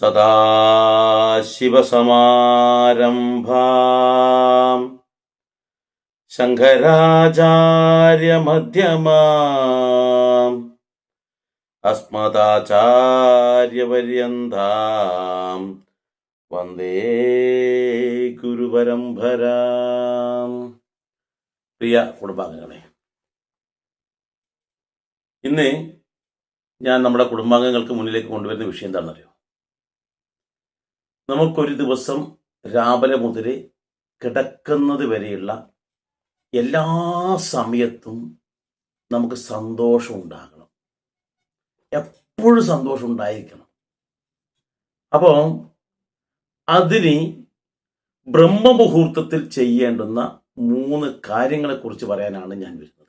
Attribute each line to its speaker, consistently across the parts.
Speaker 1: सदा शिवसमारम्भा शङ्खराचार्यमध्यमा अस्मदाचार्यपर्यन्ताम् വന്ദേ ഗുരുപരമ്പരാം. പ്രിയ കുടുംബാംഗങ്ങളെ ഇന്ന് ഞാൻ നമ്മുടെ കുടുംബാംഗങ്ങൾക്ക് മുന്നിലേക്ക് കൊണ്ടുവരുന്ന വിഷയം എന്താണെന്നറിയോ? നമുക്കൊരു ദിവസം രാവിലെ മുതൽ കിടക്കുന്നത് വരെയുള്ള എല്ലാ സമയത്തും നമുക്ക് സന്തോഷം ഉണ്ടാകണം. എപ്പോഴും സന്തോഷം ഉണ്ടായിരിക്കണം. അപ്പോൾ അതിന് ബ്രഹ്മമുഹൂർത്തത്തിൽ ചെയ്യേണ്ടുന്ന മൂന്ന് കാര്യങ്ങളെക്കുറിച്ച് പറയാനാണ് ഞാൻ വരുന്നത്.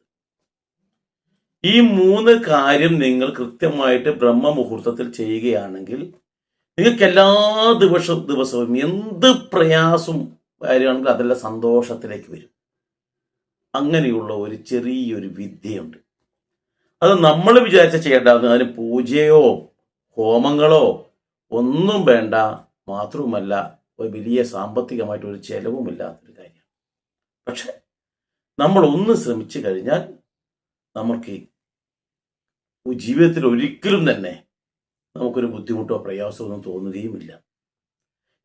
Speaker 1: ഈ മൂന്ന് കാര്യം നിങ്ങൾ കൃത്യമായിട്ട് ബ്രഹ്മമുഹൂർത്തത്തിൽ ചെയ്യുകയാണെങ്കിൽ നിങ്ങൾക്ക് എല്ലാ ദിവസവും ദിവസവും എന്ത് പ്രയാസം വരികയാണെങ്കിൽ അതെല്ലാം സന്തോഷത്തിലേക്ക് വരും. അങ്ങനെയുള്ള ഒരു ചെറിയൊരു വിദ്യയുണ്ട്. അത് നമ്മൾ വിചാരിച്ച ചെയ്യേണ്ടാവുന്ന അതിന് പൂജയോ ഹോമങ്ങളോ ഒന്നും വേണ്ട. മാത്രവുമല്ല ഒരു വലിയ സാമ്പത്തികമായിട്ട് ഒരു ചെലവുമില്ലാത്തൊരു കാര്യമാണ് പക്ഷെ നമ്മൾ ഒന്ന് ശ്രമിച്ചു കഴിഞ്ഞാൽ നമുക്ക് ജീവിതത്തിൽ ഒരിക്കലും തന്നെ നമുക്കൊരു ബുദ്ധിമുട്ടോ പ്രയാസമോ ഒന്നും തോന്നുകയുമില്ല.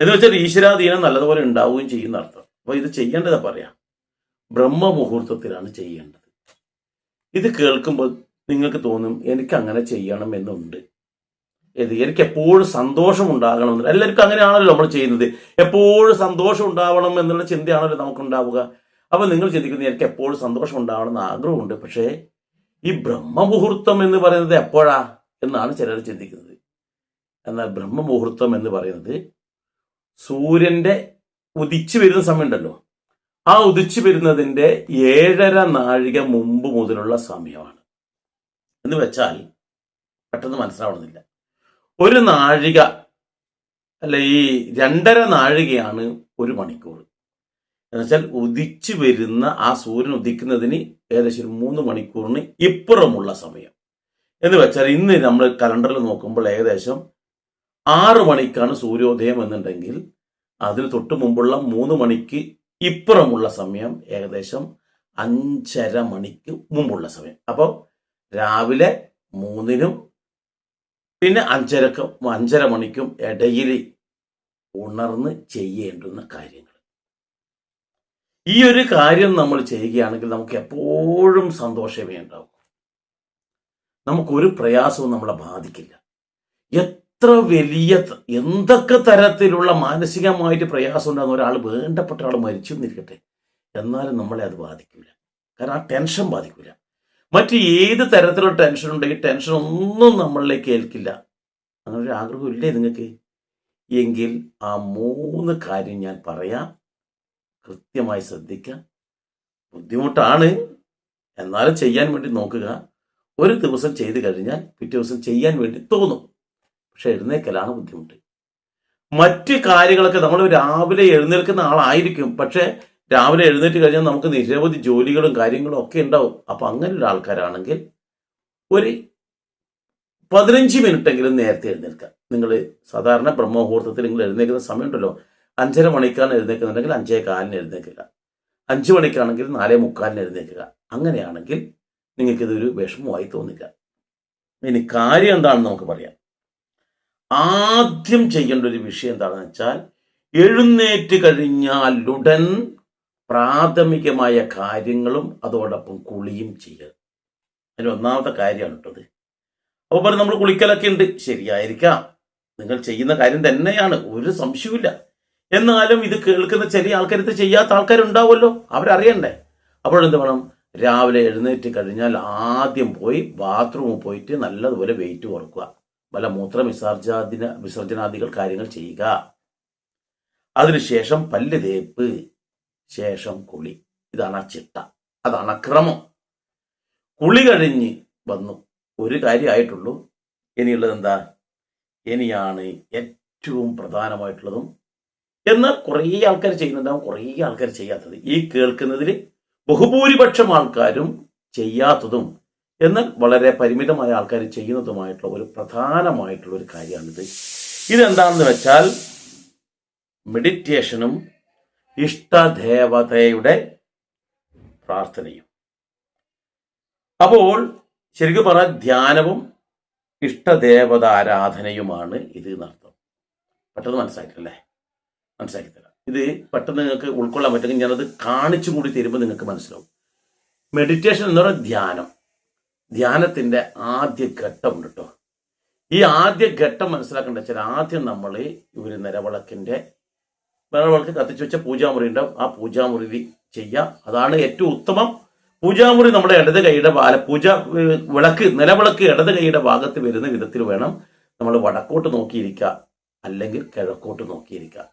Speaker 1: എന്ന് വെച്ചാൽ ഈശ്വരാധീനം നല്ലതുപോലെ ഉണ്ടാവുകയും ചെയ്യുന്ന അർത്ഥം. അപ്പോൾ ഇത് ചെയ്യേണ്ടതാ പറയാം. ബ്രഹ്മമുഹൂർത്തത്തിലാണ് ചെയ്യേണ്ടത്. ഇത് കേൾക്കുമ്പോൾ നിങ്ങൾക്ക് തോന്നും എനിക്ക് അങ്ങനെ ചെയ്യണം എന്നുണ്ട്. ഇത് എനിക്ക് എപ്പോഴും സന്തോഷം ഉണ്ടാകണം എല്ലാവർക്കും അങ്ങനെയാണല്ലോ നമ്മൾ ചെയ്യുന്നത്. എപ്പോഴും സന്തോഷം ഉണ്ടാവണം എന്നുള്ള ചിന്തയാണല്ലോ നമുക്കുണ്ടാവുക. അപ്പോൾ നിങ്ങൾ ചിന്തിക്കുന്നത് എനിക്ക് എപ്പോഴും സന്തോഷം ഉണ്ടാവണം എന്ന് ആഗ്രഹമുണ്ട്. പക്ഷേ ഈ ബ്രഹ്മമുഹൂർത്തം എന്ന് പറയുന്നത് എപ്പോഴാ എന്നാണ് ചിലർ ചിന്തിക്കുന്നത്. എന്നാൽ ബ്രഹ്മമുഹൂർത്തം എന്ന് പറയുന്നത് സൂര്യന്റെ ഉദിച്ചു വരുന്ന സമയമുണ്ടല്ലോ. ആ ഉദിച്ചു വരുന്നതിന്റെ ഏഴര നാഴിക മുമ്പ് മുതലുള്ള സമയമാണ്. എന്ന് വെച്ചാൽ പെട്ടെന്ന് മനസ്സിലാവണമെന്നില്ല. ഒരു നാഴിക അല്ല ഈ രണ്ടര നാഴികയാണ് ഒരു മണിക്കൂർ. എന്നുവെച്ചാൽ ഉദിച്ചു വരുന്ന ആ സൂര്യൻ ഉദിക്കുന്നതിന് ഏകദേശം ഒരു മൂന്ന് മണിക്കൂറിന് ഇപ്പുറമുള്ള സമയം. എന്ന് വെച്ചാൽ ഇന്ന് നമ്മൾ കലണ്ടറിൽ നോക്കുമ്പോൾ ഏകദേശം ആറ് മണിക്കാണ് സൂര്യോദയം എന്നുണ്ടെങ്കിൽ അതിന് തൊട്ട് മുമ്പുള്ള മൂന്ന് മണിക്ക് ഇപ്പുറമുള്ള സമയം ഏകദേശം അഞ്ചര മണിക്ക് മുമ്പുള്ള സമയം. അപ്പോൾ രാവിലെ മൂന്നിനും പിന്നെ അഞ്ചരക്കും അഞ്ചര മണിക്കും ഇടയിൽ ഉണർന്ന് ചെയ്യേണ്ടുന്ന കാര്യങ്ങൾ. ഈ ഒരു കാര്യം നമ്മൾ ചെയ്യുകയാണെങ്കിൽ നമുക്ക് എപ്പോഴും സന്തോഷമേ ഉണ്ടാവും. നമുക്കൊരു പ്രയാസവും നമ്മളെ ബാധിക്കില്ല. എത്ര വലിയ എന്തൊക്കെ തരത്തിലുള്ള മാനസികമായിട്ട് പ്രയാസം ഉണ്ടാകുന്ന ഒരാൾ വേണ്ടപ്പെട്ട ആൾ മരിച്ചു എന്നിരിക്കട്ടെ. എന്നാലും നമ്മളെ അത് ബാധിക്കില്ല കാരണം ആ ടെൻഷൻ ബാധിക്കില്ല മറ്റ് ഏത് തരത്തിലുള്ള ടെൻഷൻ ഉണ്ടെങ്കിൽ ടെൻഷൻ ഒന്നും നമ്മളിലേക്ക് ഏൽക്കില്ല. അങ്ങനെ ഒരു ആഗ്രഹം ഇല്ലേ നിങ്ങൾക്ക് എങ്കിൽ ആ മൂന്ന് കാര്യം ഞാൻ പറയാം. കൃത്യമായി ശ്രദ്ധിക്കുക ബുദ്ധിമുട്ടാണ്. എന്നാലും ചെയ്യാൻ വേണ്ടി നോക്കുക. ഒരു ദിവസം ചെയ്തു കഴിഞ്ഞാൽ പിറ്റേ ദിവസം ചെയ്യാൻ വേണ്ടി തോന്നും. പക്ഷെ എഴുന്നേക്കലാണ് ബുദ്ധിമുട്ട്. മറ്റ് കാര്യങ്ങളൊക്കെ നമ്മൾ രാവിലെ എഴുന്നേൽക്കുന്ന ആളായിരിക്കും. പക്ഷെ രാവിലെ എഴുന്നേറ്റ് കഴിഞ്ഞാൽ നമുക്ക് നിരവധി ജോലികളും കാര്യങ്ങളും ഒക്കെ ഉണ്ടാവും. അപ്പൊ അങ്ങനെ ഒരു ആൾക്കാരാണെങ്കിൽ ഒരു പതിനഞ്ച് മിനിറ്റെങ്കിലും നേരത്തെ എഴുന്നേൽക്കുക. നിങ്ങൾ സാധാരണ ബ്രഹ്മമുഹൂർത്തത്തിൽ നിങ്ങൾ എഴുന്നേൽക്കുന്ന സമയമുണ്ടല്ലോ. അഞ്ചര മണിക്കാണ് എഴുന്നേൽക്കുന്നുണ്ടെങ്കിൽ അഞ്ചേ കാലിന് എഴുന്നേൽക്കുക. അഞ്ച് മണിക്കാണെങ്കിൽ നാലേ മുക്കാലിന് എഴുന്നേൽക്കുക. അങ്ങനെയാണെങ്കിൽ നിങ്ങൾക്കിതൊരു വിഷമമായി തോന്നില്ല. ഇനി കാര്യം എന്താണെന്ന് നമുക്ക് പറയാം. ആദ്യം ചെയ്യേണ്ട ഒരു വിഷയം എന്താണെന്ന് വെച്ചാൽ എഴുന്നേറ്റ് കഴിഞ്ഞാൽ ഉടൻ പ്രാഥമികമായ കാര്യങ്ങളും അതോടൊപ്പം കുളിയും ചെയ്യുക. അതിന് ഒന്നാമത്തെ കാര്യമാണ് കേട്ടത്. അപ്പോൾ പറഞ്ഞു നമ്മൾ കുളിക്കലൊക്കെ ഉണ്ട്. ശരിയായിരിക്കാം. നിങ്ങൾ ചെയ്യുന്ന കാര്യം തന്നെയാണ്. ഒരു സംശയവുമില്ല. എന്നാലും ഇത് കേൾക്കുന്ന ചെറിയ ആൾക്കാരിത് ചെയ്യാത്ത ആൾക്കാരുണ്ടാവുമല്ലോ. അവരറിയണ്ടേ. അപ്പോഴെന്ത് വേണം? രാവിലെ എഴുന്നേറ്റ് കഴിഞ്ഞാൽ ആദ്യം പോയി ബാത്റൂമിൽ പോയിട്ട് നല്ലതുപോലെ വെയിറ്റ് കുറക്കുക. വല്ല മൂത്ര വിസർജാദിന വിസർജനാദികൾ കാര്യങ്ങൾ ചെയ്യുക. അതിനുശേഷം പല്ല് തേപ്പ്. ശേഷം കുളി. ഇതാണ് ആ ചിട്ട. അതാണ് ആ ക്രമം. കുളി കഴിഞ്ഞ് വന്നു. ഒരു കാര്യമായിട്ടുള്ളൂ ഇനിയുള്ളത് എന്താ? ഇനിയാണ് ഏറ്റവും പ്രധാനമായിട്ടുള്ളതും. എന്നാൽ കുറേ ആൾക്കാർ ചെയ്യുന്നുണ്ടാവും. കുറേ ആൾക്കാർ ചെയ്യാത്തത്. ഈ കേൾക്കുന്നതിൽ ബഹുഭൂരിപക്ഷം ആൾക്കാരും ചെയ്യാത്തതും എന്നാൽ വളരെ പരിമിതമായ ആൾക്കാർ ചെയ്യുന്നതുമായിട്ടുള്ള ഒരു പ്രധാനമായിട്ടുള്ള ഒരു കാര്യമാണിത്. ഇതെന്താണെന്ന് വെച്ചാൽ മെഡിറ്റേഷനും ഇഷ്ടദേവതയുടെ പ്രാർത്ഥനയും. അപ്പോൾ ശരിക്കും പറഞ്ഞാൽ ധ്യാനവും ഇഷ്ടദേവത ആരാധനയുമാണ് ഇത് എന്നർത്ഥം. പെട്ടെന്ന് മനസ്സിലാക്കില്ലേ മനസ്സിലാക്കി തരാം ഇത് പെട്ടെന്ന് നിങ്ങൾക്ക് ഉൾക്കൊള്ളാൻ പറ്റുമെങ്കിൽ ഞാനത് കാണിച്ചു കൂടി തരുമ്പോൾ നിങ്ങൾക്ക് മനസ്സിലാവും. മെഡിറ്റേഷൻ എന്ന് പറയുന്നത് ധ്യാനം. ധ്യാനത്തിന്റെ ആദ്യ ഘട്ടമുണ്ട് കേട്ടോ. ഈ ആദ്യ ഘട്ടം മനസ്സിലാക്കേണ്ട വെച്ചാൽ ആദ്യം നമ്മൾ ഒരു നിലവിളക്കിന്റെ നിലവിളക്ക് കത്തിച്ചു വെച്ച പൂജാമുറി ഉണ്ടാവും. ആ പൂജാമുറി ചെയ്യുക. അതാണ് ഏറ്റവും ഉത്തമം. പൂജാമുറി നമ്മുടെ ഇടത് കൈയുടെ പൂജ വിളക്ക് നിലവിളക്ക് ഇടത് കൈയുടെ ഭാഗത്ത് വരുന്ന വിധത്തിൽ വേണം നമ്മൾ വടക്കോട്ട് നോക്കിയിരിക്കുക. അല്ലെങ്കിൽ കിഴക്കോട്ട് നോക്കിയിരിക്കുക.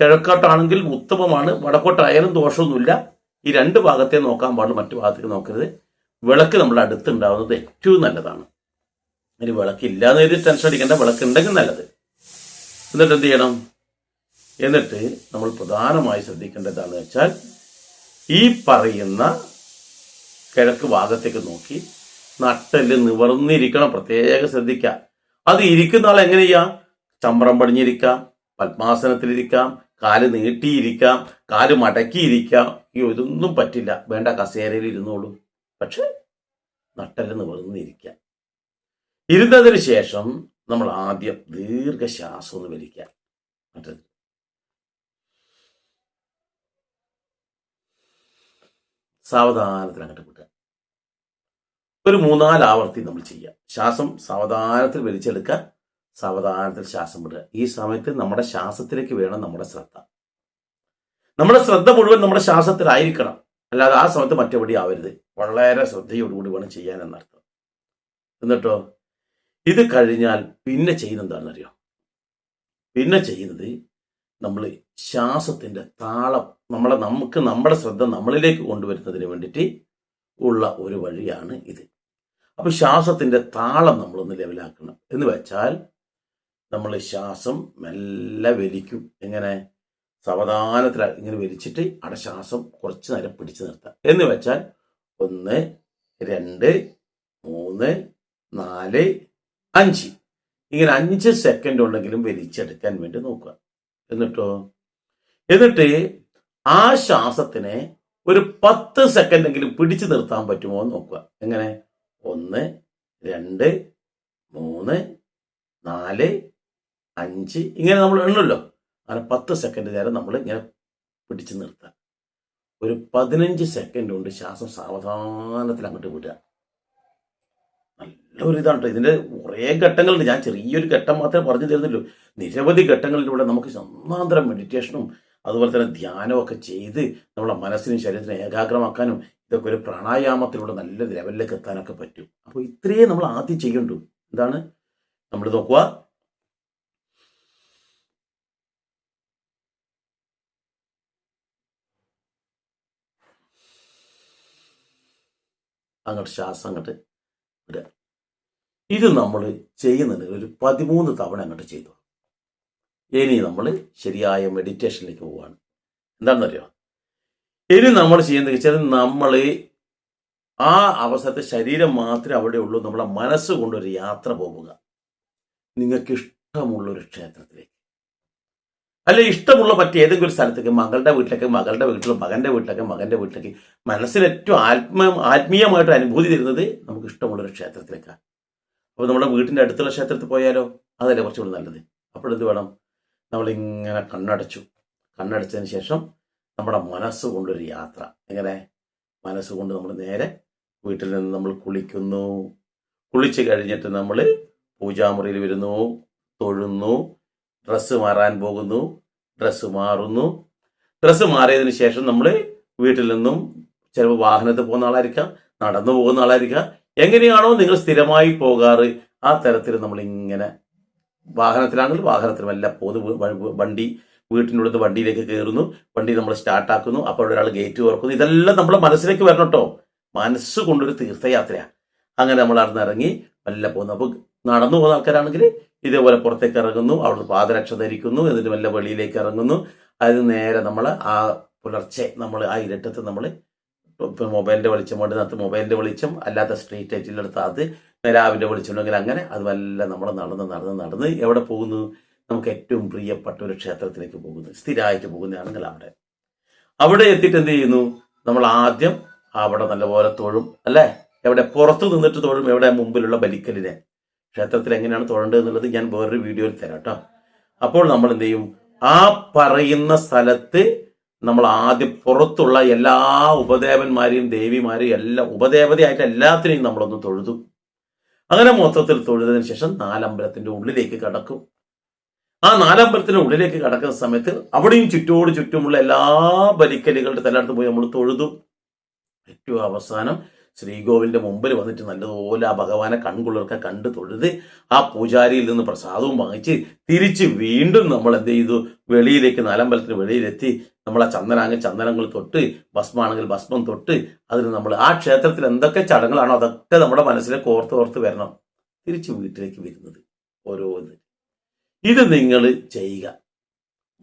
Speaker 1: കിഴക്കോട്ടാണെങ്കിൽ ഉത്തമമാണ്. വടക്കോട്ടായാലും ദോഷമൊന്നുമില്ല. ഈ രണ്ട് ഭാഗത്തെ നോക്കാൻ പാടും മറ്റു ഭാഗത്തേക്ക് നോക്കരുത്. വിളക്ക് നമ്മുടെ അടുത്തുണ്ടാവുന്നത് ഏറ്റവും നല്ലതാണ്. ഇനി വിളക്ക് കരുതി ടെൻഷൻ അടിക്കേണ്ട. വിളക്ക് ഉണ്ടെങ്കിൽ നല്ലത്. എന്നിട്ട് എന്ത് ചെയ്യണം? എന്നിട്ട് നമ്മൾ പ്രധാനമായി ശ്രദ്ധിക്കേണ്ടതാണെന്ന് വെച്ചാൽ ഈ പറയുന്ന കിഴക്ക് ഭാഗത്തേക്ക് നോക്കി നട്ടൽ നിവർന്നിരിക്കണം പ്രത്യേകം ശ്രദ്ധിക്കുക. അത് ഇരിക്കുന്ന ആൾ എങ്ങനെ ചെയ്യാം? ചമ്രം പടിഞ്ഞിരിക്കാം പത്മാസനത്തിലിരിക്കാം കാൽ നീട്ടിയിരിക്കാം കാൽ മടക്കിയിരിക്കാം. അയ്യോ ഇതൊന്നും പറ്റില്ല. വേണ്ട കസേരയിൽ ഇരുന്നോളൂ. പക്ഷെ നട്ടൽ നിവർന്നിരിക്കാം. ഇരുന്നതിന് ശേഷം നമ്മൾ ആദ്യം ദീർഘശ്വാസം ഒന്ന് വലിക്കുക. മറ്റത് സാവധാനത്തിൽ അങ്ങോട്ട് വിടുക. ഒരു മൂന്നാൽ ആവർത്തി നമ്മൾ ചെയ്യുക. ശ്വാസം സാവധാനത്തിൽ വലിച്ചെടുക്കുക. സാവധാനത്തിൽ ശ്വാസം വിടുക. ഈ സമയത്ത് നമ്മുടെ ശ്വാസത്തിലേക്ക് വേണം നമ്മുടെ ശ്രദ്ധ. നമ്മുടെ ശ്രദ്ധ മുഴുവൻ നമ്മുടെ ശ്വാസത്തിലായിരിക്കണം. അല്ലാതെ ആ സമയത്ത് മറ്റെവിടെ ആവരുത്. വളരെ ശ്രദ്ധയോടുകൂടി വേണം ചെയ്യാൻ എന്നർത്ഥം എന്നിട്ടോ? ഇത് കഴിഞ്ഞാൽ പിന്നെ ചെയ്യുന്നത് എന്താണെന്നറിയോ? പിന്നെ ചെയ്യുന്നത് നമ്മൾ ശ്വാസത്തിന്റെ താളം നമ്മളെ നമുക്ക് നമ്മുടെ ശ്രദ്ധ നമ്മളിലേക്ക് കൊണ്ടുവരുന്നതിന് വേണ്ടിയിട്ട് ഉള്ള ഒരു വഴിയാണ് ഇത്. അപ്പോൾ ശ്വാസത്തിന്റെ താളം നമ്മളൊന്ന് ലെവലാക്കണം. എന്ന് വെച്ചാൽ നമ്മൾ ശ്വാസം മെല്ലെ വലിക്കും. എങ്ങനെ? സാവധാനത്തിൽ ഇങ്ങനെ വലിച്ചിട്ട് അവിടെ ശ്വാസം കുറച്ച് നേരം പിടിച്ചു നിർത്താം. എന്ന് വെച്ചാൽ ഒന്ന് രണ്ട് മൂന്ന് നാല് അഞ്ച്. ഇങ്ങനെ അഞ്ച് സെക്കൻഡ് ഉണ്ടെങ്കിലും വലിച്ചെടുക്കാൻ വേണ്ടി നോക്കുക. എന്നിട്ടോ? എന്നിട്ട് ആ ശ്വാസത്തിനെ ഒരു പത്ത് സെക്കൻഡെങ്കിലും പിടിച്ചു നിർത്താൻ പറ്റുമോ എന്ന് നോക്കുക. എങ്ങനെ? ഒന്ന് രണ്ട് മൂന്ന് നാല് അഞ്ച്. ഇങ്ങനെ നമ്മൾ എണ്ണല്ലോ. അങ്ങനെ പത്ത് സെക്കൻഡ് നേരം നമ്മൾ ഇങ്ങനെ പിടിച്ചു നിർത്തുക ഒരു പതിനഞ്ച് സെക്കൻഡ് കൊണ്ട് ശ്വാസം സാവധാനത്തിൽ അങ്ങോട്ട് വിടുക. നല്ലൊരു ഇതാണ് കേട്ടോ ഇതിന്റെ കുറേ ഘട്ടങ്ങളുണ്ട്. ഞാൻ ചെറിയൊരു ഘട്ടം മാത്രമേ പറഞ്ഞു തരുന്നുള്ളൂ. നിരവധി ഘട്ടങ്ങളിലൂടെ നമുക്ക് ഒന്നാന്തരം മെഡിറ്റേഷനും അതുപോലെ തന്നെ ധ്യാനവും ഒക്കെ ചെയ്ത് നമ്മളെ മനസ്സിനും ശരീരത്തിനും ഏകാഗ്രമാക്കാനും ഇതൊക്കെ ഒരു പ്രാണായാമത്തിലൂടെ നല്ല ലെവലിലേക്ക് എത്താനൊക്കെ പറ്റും. അപ്പോൾ ഇത്രയേ നമ്മൾ ആദ്യം ചെയ്യണ്ടു. എന്താണ്? നമ്മൾ നോക്കുക. അങ്ങോട്ട് ശ്വാസം അങ്ങോട്ട് ഇത്. നമ്മൾ ചെയ്യുന്നുണ്ട് ഒരു പതിമൂന്ന് തവണ അങ്ങോട്ട് ചെയ്തു. ഇനി നമ്മൾ ശരിയായ മെഡിറ്റേഷനിലേക്ക് പോവുകയാണ് എന്താണെന്നറിയോ? ഇനി നമ്മൾ ചെയ്യുന്നത് വെച്ചാൽ നമ്മൾ ആ അവസരത്തെ ശരീരം മാത്രമേ അവിടെ ഉള്ളൂ നമ്മളെ മനസ്സ് കൊണ്ടൊരു യാത്ര പോവുക നിങ്ങൾക്ക് ഇഷ്ടമുള്ള ഒരു ക്ഷേത്രത്തിലേക്ക്. അല്ലെ ഇഷ്ടമുള്ള പറ്റിയ ഏതെങ്കിലും ഒരു സ്ഥലത്തേക്ക് മകളുടെ വീട്ടിലേക്ക് മകളുടെ വീട്ടിലും മകന്റെ വീട്ടിലേക്ക് മകന്റെ വീട്ടിലേക്ക് മനസ്സിൽ ഏറ്റവും ആത്മ ആത്മീയമായിട്ട് അനുഭൂതി തരുന്നത് നമുക്ക് ഇഷ്ടമുള്ള ഒരു ക്ഷേത്രത്തിലേക്കാണ്. അപ്പോൾ നമ്മുടെ വീട്ടിന്റെ അടുത്തുള്ള ക്ഷേത്രത്തിൽ പോയാലോ? അതല്ലേ കുറച്ചുകൂടി നല്ലത്. അപ്പോഴെന്ത് വേണം? നമ്മളിങ്ങനെ കണ്ണടച്ചു. കണ്ണടച്ചതിന് ശേഷം നമ്മുടെ മനസ്സ് കൊണ്ടൊരു യാത്ര. എങ്ങനെ? മനസ്സുകൊണ്ട് നമ്മൾ നേരെ വീട്ടിൽ നിന്ന് നമ്മൾ കുളിക്കുന്നു. കുളിച്ച് കഴിഞ്ഞിട്ട് നമ്മൾ പൂജാമുറിയിൽ വരുന്നു തൊഴുന്നു. ഡ്രസ്സ് മാറാൻ പോകുന്നു. ഡ്രസ്സ് മാറുന്നു. ഡ്രസ്സ് മാറിയതിന് ശേഷം നമ്മൾ വീട്ടിൽ നിന്നും ചിലപ്പോൾ വാഹനത്തിൽ പോകുന്ന ആളായിരിക്കാം നടന്നു പോകുന്ന ആളായിരിക്കാം. എങ്ങനെയാണോ നിങ്ങൾ സ്ഥിരമായി പോകാറ്. ആ തരത്തിൽ നമ്മൾ ഇങ്ങനെ വാഹനത്തിലാണെങ്കിൽ വാഹനത്തിൽ എല്ലാം പോകുന്നു. വണ്ടി വീട്ടിന്റെ അടുത്ത് വണ്ടിയിലേക്ക് കയറുന്നു. വണ്ടി നമ്മൾ സ്റ്റാർട്ടാക്കുന്നു. അപ്പോൾ ഒരാൾ ഗേറ്റ് തുറക്കുന്നു. ഇതെല്ലാം നമ്മുടെ മനസ്സിലേക്ക് വരണം കേട്ടോ. മനസ്സ് കൊണ്ടൊരു തീർത്ഥയാത്രയാണ്. അങ്ങനെ നമ്മൾ അവിടെ ഇറങ്ങി മെല്ലെ പോകുന്നു. അപ്പോൾ നടന്നു പോകുന്ന ആൾക്കാരാണെങ്കിൽ ഇതേപോലെ പുറത്തേക്ക് ഇറങ്ങുന്നു അവിടുന്ന് പാദരക്ഷ ധരിക്കുന്നു എന്നിട്ട് മെല്ലെ വെളിയിലേക്ക് ഇറങ്ങുന്നു. അതിന് നേരെ നമ്മൾ ആ പുലർച്ചെ നമ്മൾ ആ ഇരട്ടത്ത് നമ്മൾ മൊബൈലിന്റെ വെളിച്ചം കൊണ്ട് നടത്ത് മൊബൈലിന്റെ വെളിച്ചം അല്ലാത്ത സ്ട്രീറ്റ് ലൈറ്റിലെടുത്ത് അത് രാവിലെ വെളിച്ചമുണ്ടെങ്കിൽ അങ്ങനെ അത് വല്ല നമ്മൾ നടന്ന് നടന്ന് നടന്ന് എവിടെ പോകുന്നു? നമുക്ക് ഏറ്റവും പ്രിയപ്പെട്ട ഒരു ക്ഷേത്രത്തിലേക്ക് പോകുന്നു സ്ഥിരമായിട്ട് പോകുന്നതാണെങ്കിൽ അവിടെ. അവിടെ എത്തിയിട്ട് എന്ത് ചെയ്യുന്നു? നമ്മൾ ആദ്യം അവിടെ നല്ലപോലെ തൊഴും അല്ലേ? എവിടെ പുറത്ത് നിന്നിട്ട് തൊഴും എവിടെ മുമ്പിലുള്ള ബലിക്കലിനെ ക്ഷേത്രത്തിൽ എങ്ങനെയാണ് തൊഴേണ്ടത് എന്നുള്ളത് ഞാൻ വേറൊരു വീഡിയോയിൽ തരാം കേട്ടോ. അപ്പോൾ നമ്മൾ എന്ത് ചെയ്യും? ആ പറയുന്ന സ്ഥലത്ത് നമ്മൾ ആദ്യം പുറത്തുള്ള എല്ലാ ഉപദേവന്മാരെയും ദേവിമാരെയും എല്ലാ ഉപദേവതയായിട്ട് എല്ലാത്തിനെയും നമ്മളൊന്ന് തൊഴുതു. അങ്ങനെ മൊത്തത്തിൽ തൊഴുതതിന് ശേഷം നാലമ്പലത്തിന്റെ ഉള്ളിലേക്ക് കടക്കും. ആ നാലമ്പലത്തിന്റെ ഉള്ളിലേക്ക് കടക്കുന്ന സമയത്ത് അവിടെയും ചുറ്റോട് ചുറ്റുമുള്ള എല്ലാ ബലിക്കലുകളുടെ തലയിടത്ത് പോയി നമ്മൾ തൊഴുതു. ഏറ്റവും അവസാനം ശ്രീകോവിലിന്റെ മുമ്പിൽ വന്നിട്ട് നല്ലതുപോലെ ആ ഭഗവാനെ കൺകുളിർക്ക കണ്ട് തൊഴുത് ആ പൂജാരിയിൽ നിന്ന് പ്രസാദവും വാങ്ങിച്ച് തിരിച്ച് വീണ്ടും നമ്മൾ എന്ത് ചെയ്തു? വെളിയിലേക്ക് നാലമ്പലത്തിന് വെളിയിലെത്തി. നമ്മൾ ആ ചന്ദനാങ്കിൽ ചന്ദനങ്ങൾ തൊട്ട് ഭസ്മാണെങ്കിൽ ഭസ്മം തൊട്ട് അതിന് നമ്മൾ ആ ക്ഷേത്രത്തിൽ എന്തൊക്കെ ചടങ്ങുകളാണോ അതൊക്കെ നമ്മുടെ മനസ്സിലേക്ക് ഓർത്ത് ഓർത്ത് വരണം. തിരിച്ച് വീട്ടിലേക്ക് വരുന്നത് ഓരോ ഇത്. നിങ്ങൾ ചെയ്യുക.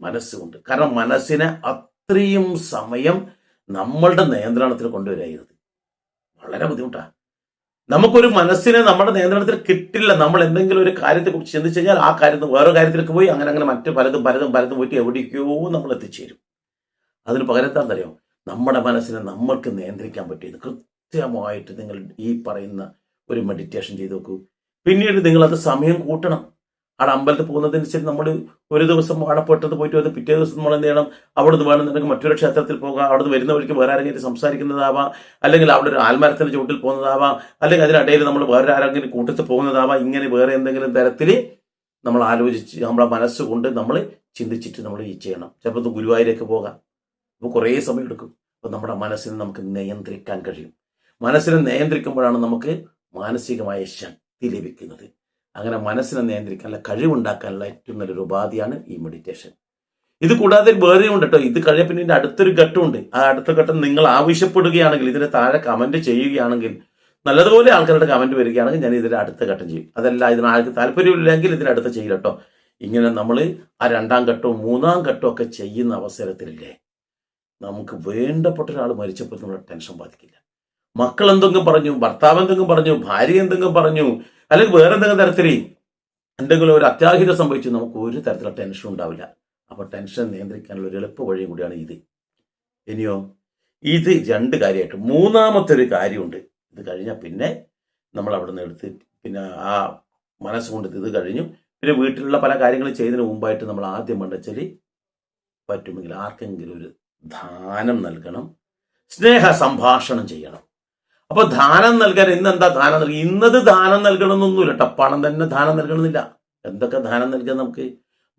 Speaker 1: മനസ്സുകൊണ്ട്. കാരണം മനസ്സിനെ അത്രയും സമയം നമ്മളുടെ നിയന്ത്രണത്തിൽ കൊണ്ടുവരായിരുന്നത് വളരെ ബുദ്ധിമുട്ടാണ് നമുക്കൊരു മനസ്സിനെ നമ്മുടെ നിയന്ത്രണത്തിൽ കിട്ടില്ല. നമ്മൾ എന്തെങ്കിലും ഒരു കാര്യത്തെ കുറിച്ച് ചിന്തിച്ചു കഴിഞ്ഞാൽ ആ കാര്യത്തിൽ വേറെ കാര്യത്തിലേക്ക് പോയി അങ്ങനെ അങ്ങനെ മറ്റു പലതും പലതും പലതും പോയിട്ട് എവിടേക്കോ നമ്മൾ എത്തിച്ചേരും. അതിന് പകരത്താൻ തരയോ നമ്മുടെ മനസ്സിനെ നമ്മൾക്ക് നിയന്ത്രിക്കാൻ പറ്റിയത് കൃത്യമായിട്ട് നിങ്ങൾ ഈ പറയുന്ന ഒരു മെഡിറ്റേഷൻ ചെയ്ത് നോക്കൂ. പിന്നീട് നിങ്ങളത് സമയം കൂട്ടണം. അവിടെ അമ്പലത്തിൽ പോകുന്നതനുസരിച്ച് നമ്മൾ ഒരു ദിവസം വാഴപ്പെട്ടത് പോയിട്ട് വന്ന് പിറ്റേ ദിവസം നമ്മൾ എന്ത് ചെയ്യണം? അവിടുന്ന് വേണമെന്നുണ്ടെങ്കിൽ മറ്റൊരു ക്ഷേത്രത്തിൽ പോകാം. അവിടുന്ന് വരുന്ന വഴിക്ക് വേറെ ആരെങ്കിലും സംസാരിക്കുന്നതാവാം. അല്ലെങ്കിൽ അവിടെ ഒരു ആൽമരത്തിന്റെ ചുവട്ടിൽ പോകുന്നതാവാം. അല്ലെങ്കിൽ അതിനിടയിൽ നമ്മൾ വേറെ ആരെങ്കിലും കൂട്ടത്തിൽ പോകുന്നതാവാം. ഇങ്ങനെ വേറെ എന്തെങ്കിലും തരത്തിൽ നമ്മൾ ആലോചിച്ച് നമ്മളെ മനസ്സുകൊണ്ട് നമ്മൾ ചിന്തിച്ചിട്ട് നമ്മൾ ഈ ചെയ്യണം. ചിലപ്പോൾ ഗുരുവായൂരേക്ക് പോകാം. അപ്പോൾ കുറേ സമയം എടുക്കും. അപ്പോൾ നമ്മുടെ മനസ്സിനെ നമുക്ക് നിയന്ത്രിക്കാൻ കഴിയും. മനസ്സിനെ നിയന്ത്രിക്കുമ്പോഴാണ് നമുക്ക് മാനസികമായ ശക്തി ലഭിക്കുന്നത്. അങ്ങനെ മനസ്സിനെ നിയന്ത്രിക്കാനുള്ള കഴിവുണ്ടാക്കാനുള്ള ഏറ്റവും നല്ലൊരു ഉപാധിയാണ് ഈ മെഡിറ്റേഷൻ ഇത് കൂടാതെ വേറെയും ഉണ്ട് കേട്ടോ ഇത് കഴിഞ്ഞ പിന്നെ അടുത്തൊരു ഘട്ടമുണ്ട്. ആ അടുത്ത ഘട്ടം നിങ്ങൾ ആവശ്യപ്പെടുകയാണെങ്കിൽ ഇതിന്റെ താഴെ കമന്റ് ചെയ്യുകയാണെങ്കിൽ നല്ലതുപോലെ ആൾക്കാരുടെ കമന്റ് വരികയാണെങ്കിൽ ഞാൻ ഇതിന്റെ അടുത്ത ഘട്ടം ചെയ്യും. അതല്ല ഇതിന് ആൾക്ക് താല്പര്യമില്ലെങ്കിൽ ഇതിന്റെ അടുത്ത ചെയ്യില്ല കേട്ടോ ഇങ്ങനെ നമ്മൾ ആ രണ്ടാം ഘട്ടവും മൂന്നാം ഘട്ടവും ഒക്കെ ചെയ്യുന്ന അവസരത്തിലില്ലേ നമുക്ക് വേണ്ടപ്പെട്ട ഒരാൾ മരിച്ചപ്പോൾ നമ്മുടെ ടെൻഷൻ ബാധിക്കില്ല. മക്കൾ എന്തെങ്കിലും പറഞ്ഞു ഭർത്താവ് എന്തെങ്കിലും പറഞ്ഞു ഭാര്യ എന്തെങ്കിലും പറഞ്ഞു അല്ലെങ്കിൽ വേറെ എന്തെങ്കിലും തരത്തിൽ എന്തെങ്കിലും ഒരു അത്യാഹിതം സംഭവിച്ചു നമുക്ക് ഒരു തരത്തിലുള്ള ടെൻഷൻ ഉണ്ടാവില്ല. അപ്പോൾ ടെൻഷൻ നിയന്ത്രിക്കാനുള്ള ഒരു എളുപ്പ വഴി കൂടിയാണ് ഇത്. ഇനിയോ ഇത് രണ്ട് കാര്യമായിട്ട് മൂന്നാമത്തെ ഒരു കാര്യമുണ്ട്. ഇത് കഴിഞ്ഞാൽ പിന്നെ നമ്മൾ അവിടെ നിന്ന് എടുത്ത് പിന്നെ ആ മനസ്സുകൊണ്ട് ഇത് കഴിഞ്ഞു. പിന്നെ വീട്ടിലുള്ള പല കാര്യങ്ങളും ചെയ്യുന്നതിന് മുമ്പായിട്ട് നമ്മൾ ആദ്യം വേണ്ടച്ചാൽ പറ്റുമെങ്കിൽ ആർക്കെങ്കിലും ഒരു ദാനം നൽകണം. സ്നേഹ സംഭാഷണം ചെയ്യണം. അപ്പൊ ദാനം നൽകാൻ ഇന്ന് എന്താ ദാനം നൽകി? ഇന്നത് ദാനം നൽകണമെന്നൊന്നുമില്ല കേട്ടോ പണം തന്നെ ദാനം നൽകണമെന്നില്ല. എന്തൊക്കെ ദാനം നൽകാൻ നമുക്ക്?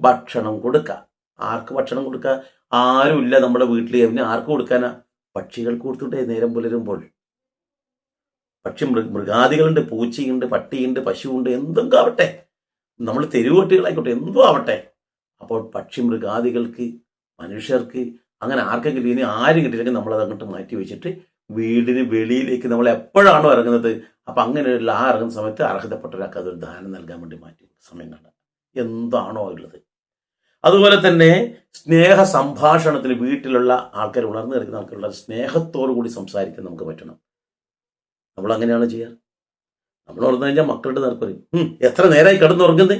Speaker 1: ഭക്ഷണം കൊടുക്കാം. ആർക്ക് ഭക്ഷണം കൊടുക്കുക ആരുമില്ല നമ്മുടെ വീട്ടിൽ എവിടെ ആർക്ക് കൊടുക്കാനാ? പക്ഷികൾക്ക് കൊടുത്തിട്ടേ നേരം പുലരുമ്പോൾ. പക്ഷി മൃ മൃഗാദികളുണ്ട് പൂച്ചയുണ്ട് പട്ടിയുണ്ട് പശുവുണ്ട് എന്തൊക്കെ ആവട്ടെ. നമ്മൾ തെരുവ് പട്ടികളായിക്കോട്ടെ എന്തോ ആവട്ടെ. അപ്പോൾ പക്ഷി മൃഗാദികൾക്ക് മനുഷ്യർക്ക് അങ്ങനെ ആർക്കെങ്കിലും ഇനി ആരും കിട്ടിയില്ലെങ്കിൽ നമ്മളത് അങ്ങോട്ട് മാറ്റി വെച്ചിട്ട് വീടിന് വെളിയിലേക്ക് നമ്മൾ എപ്പോഴാണോ ഇറങ്ങുന്നത് അപ്പം അങ്ങനെ ഒരു ആ ഇറങ്ങുന്ന സമയത്ത് അർഹതപ്പെട്ട ഒരാൾക്ക് അതൊരു ദാനം നൽകാൻ വേണ്ടി മാറ്റി സമയം കണ്ട എന്താണോ ഉള്ളത്. അതുപോലെ തന്നെ സ്നേഹ സംഭാഷണത്തിന് വീട്ടിലുള്ള ആൾക്കാർ ഉണർന്നു നിൽക്കുന്ന ആൾക്കാരുള്ള സ്നേഹത്തോടു കൂടി സംസാരിക്കാൻ നമുക്ക് പറ്റണം. നമ്മൾ അങ്ങനെയാണ് ചെയ്യാറ്. നമ്മൾ ഉറന്നു കഴിഞ്ഞാൽ മക്കളുടെ നേർക്ക് പറയും "ഉം, എത്ര നേരമായി കിടന്നുറങ്ങുന്നത്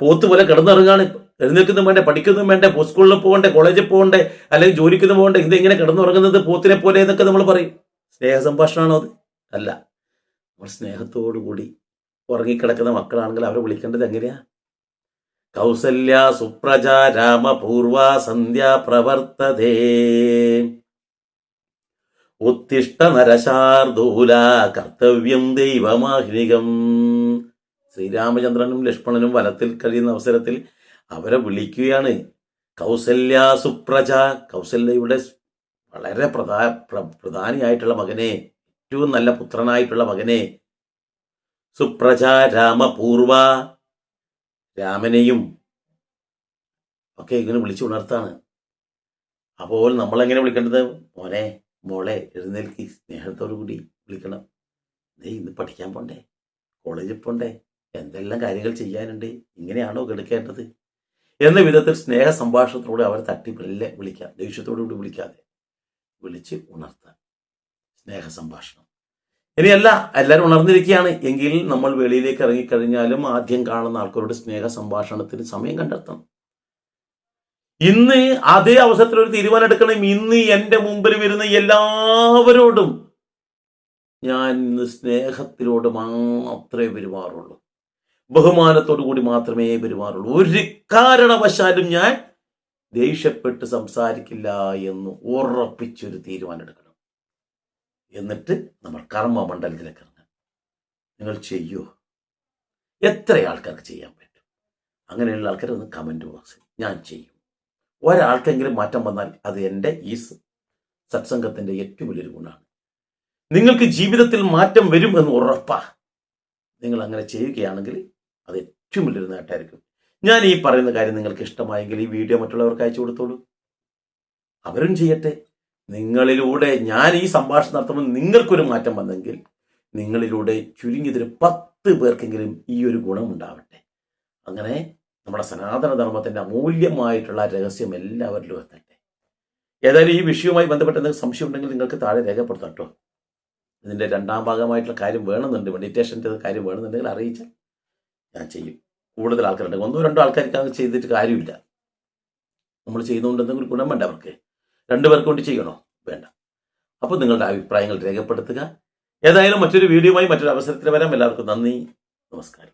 Speaker 1: പോത്ത് പോലെ കിടന്നുറങ്ങാണ് എഴുന്നേൽക്കുന്നതും വേണ്ടേ പഠിക്കുന്നതും വേണ്ടേ സ്കൂളിൽ പോകണ്ടേ കോളേജിൽ പോകണ്ടേ അല്ലെങ്കിൽ ജോലിക്കുന്നു പോകണ്ടേ ഇത് ഇങ്ങനെ കിടന്നുറങ്ങുന്നത് പോത്തിനെ പോലെ എന്നൊക്കെ നമ്മൾ പറയും. സ്നേഹ സംഭാഷണമാണോ അത്? അല്ല. നമ്മൾ സ്നേഹത്തോടു കൂടി ഉറങ്ങിക്കിടക്കുന്ന മക്കളാണെങ്കിൽ അവരെ വിളിക്കേണ്ടത് എങ്ങനെയാ? കൗസല്യ സുപ്രജ രാമപൂർവ സന്ധ്യ പ്രവർത്തതേ. ഉത്തിഷ്ട നരശാർദൂല കർത്തവ്യം ദൈവമാഹിനികം. ശ്രീരാമചന്ദ്രനും ലക്ഷ്മണനും വനത്തിൽ കഴിയുന്ന അവസരത്തിൽ അവരെ വിളിക്കുകയാണ്. കൗസല്യ സുപ്രജ കൗസല്യയുടെ വളരെ പ്രധാ പ്ര- പ്രധാനിയായിട്ടുള്ള മകനെ ഏറ്റവും നല്ല പുത്രനായിട്ടുള്ള മകനെ. സുപ്രജ രാമപൂർവ രാമനെയും ഒക്കെ ഇങ്ങനെ വിളിച്ചു ഉണർത്താണ്. അപ്പോൾ നമ്മളെങ്ങനെ വിളിക്കേണ്ടത്? മോനെ മോളെ എഴുന്നേൽക്കി സ്നേഹത്തോടു കൂടി വിളിക്കണം. നീ ഇന്ന് പഠിക്കാൻ പോണ്ടേ കോളേജിൽ പോണ്ടേ എന്തെല്ലാം കാര്യങ്ങൾ ചെയ്യാനുണ്ട് ഇങ്ങനെയാണോ കിടക്കേണ്ടത്? എന്ന വിധത്തിൽ സ്നേഹ സംഭാഷണത്തിലൂടെ അവരെ തട്ടി മെല്ലെ വിളിക്കാം ദേഷ്യത്തോടുകൂടി വിളിക്കാതെ. വിളിച്ച് ഉണർത്താൻ. സ്നേഹ സംഭാഷണം ഇനിയല്ല എല്ലാവരും ഉണർന്നിരിക്കുകയാണ്. എങ്കിൽ നമ്മൾ വെളിയിലേക്ക് ഇറങ്ങിക്കഴിഞ്ഞാലും ആദ്യം കാണുന്ന ആൾക്കാരോട് സ്നേഹ സംഭാഷണത്തിന് സമയം കണ്ടെത്തണം. ഇന്ന് അതേ അവസരത്തിൽ ഒരു തീരുമാനം എടുക്കണം. ഇന്ന് എന്റെ മുമ്പിൽ വരുന്ന എല്ലാവരോടും ഞാൻ ഇന്ന് സ്നേഹത്തിലോട് മാത്രമേ പെരുമാറുള്ളൂ. ബഹുമാനത്തോടു കൂടി മാത്രമേ പെരുമാറുള്ളൂ. ഒരു കാരണവശാലും ഞാൻ ദേഷ്യപ്പെട്ട് സംസാരിക്കില്ല എന്ന് ഉറപ്പിച്ചൊരു തീരുമാനം എടുക്കണം എന്നിട്ട് നമ്മൾ കർമ്മ മണ്ഡലത്തിലേക്ക് ഇറങ്ങാം. നിങ്ങൾ ചെയ്യൂ? എത്ര ആൾക്കാർക്ക് ചെയ്യാൻ പറ്റും? അങ്ങനെയുള്ള ആൾക്കാർ ഒന്ന് കമന്റ് ബോക്സിൽ ഞാൻ ചെയ്യും. ഒരാൾക്കെങ്കിലും മാറ്റം വന്നാൽ അത് എന്റെ ഈ സത്സംഗത്തിന്റെ ഏറ്റവും വലിയൊരു ഗുണമാണ്. നിങ്ങൾക്ക് ജീവിതത്തിൽ മാറ്റം വരും എന്ന് ഉറപ്പാ. നിങ്ങൾ അങ്ങനെ ചെയ്യുകയാണെങ്കിൽ അത് ഏറ്റവും വലിയൊരു നേട്ടമായിരിക്കും. ഞാൻ ഈ പറയുന്ന കാര്യം നിങ്ങൾക്ക് ഇഷ്ടമായെങ്കിൽ ഈ വീഡിയോ മറ്റുള്ളവർക്ക് അയച്ചു കൊടുത്തോളൂ. അവരും ചെയ്യട്ടെ. നിങ്ങളിലൂടെ ഞാൻ ഈ സംഭാഷണം നടത്തുമ്പോൾ നിങ്ങൾക്കൊരു മാറ്റം വന്നെങ്കിൽ നിങ്ങളിലൂടെ ചുരുങ്ങിയതൊരു പത്ത് പേർക്കെങ്കിലും ഈ ഒരു ഗുണമുണ്ടാവട്ടെ അങ്ങനെ നമ്മുടെ സനാതന ധർമ്മത്തിന്റെ അമൂല്യമായിട്ടുള്ള രഹസ്യം എല്ലാവരിലും എത്തട്ടെ. ഏതായാലും ഈ വിഷയവുമായി ബന്ധപ്പെട്ട എന്തെങ്കിലും സംശയം ഉണ്ടെങ്കിൽ നിങ്ങൾക്ക് താഴെ രേഖപ്പെടുത്താം കേട്ടോ. ഇതിന്റെ രണ്ടാം ഭാഗമായിട്ടുള്ള കാര്യം വേണമെന്നുണ്ട്. മെഡിറ്റേഷന്റെ കാര്യം വേണമെന്നുണ്ടെങ്കിൽ അറിയിച്ചാൽ ഞാൻ ചെയ്യും. കൂടുതൽ ആൾക്കാരുണ്ട് ഒന്നോ രണ്ടോ ആൾക്കാർക്ക് അത് ചെയ്തിട്ട് കാര്യമില്ല. നമ്മൾ ചെയ്യുന്നതുകൊണ്ട് എന്തെങ്കിലും ഗുണം വേണ്ട അവർക്ക്. രണ്ടു പേർക്ക് വേണ്ടി ചെയ്യണോ? വേണ്ട. അപ്പോൾ നിങ്ങളുടെ അഭിപ്രായങ്ങൾ രേഖപ്പെടുത്തുക. ഏതായാലും മറ്റൊരു വീഡിയോയുമായി മറ്റൊരു അവസരത്തിൽ വരാം. എല്ലാവർക്കും നന്ദി. നമസ്കാരം.